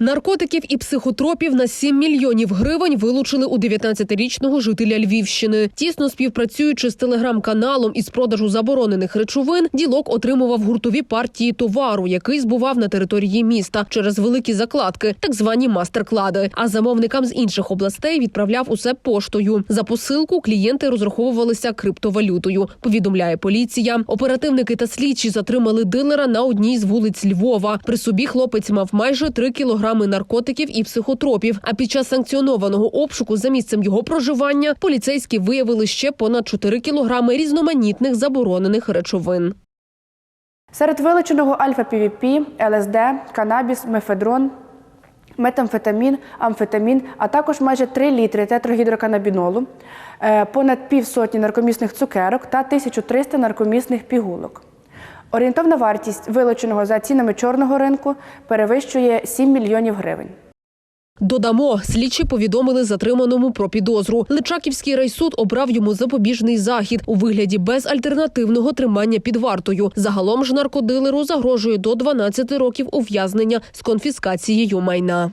Наркотиків і психотропів на 7 мільйонів гривень вилучили у 19-річного жителя Львівщини. Тісно співпрацюючи з телеграм-каналом із продажу заборонених речовин, ділок отримував гуртові партії товару, який збував на території міста через великі закладки, так звані мастер-клади. А замовникам з інших областей відправляв усе поштою. За посилку клієнти розраховувалися криптовалютою. Повідомляє поліція. Оперативники та слідчі затримали дилера на одній з вулиць Львова. При собі хлопець мав майже 3 кілограми наркотиків і психотропів. А під час санкціонованого обшуку за місцем його проживання поліцейські виявили ще понад 4 кілограми різноманітних заборонених речовин. Серед вилученого альфа-півіпі, ЛСД, канабіс, мефедрон, метамфетамін, амфетамін, а також майже 3 літри тетрагідроканабінолу, е, понад півсотні наркомісних цукерок та 1300 наркомісних пігулок. Орієнтовна вартість вилученого за цінами чорного ринку перевищує 7 мільйонів гривень. Додамо, слідчі повідомили затриманому про підозру. Личаківський райсуд обрав йому запобіжний захід у вигляді безальтернативного тримання під вартою. Загалом ж наркодилеру загрожує до 12 років ув'язнення з конфіскацією майна.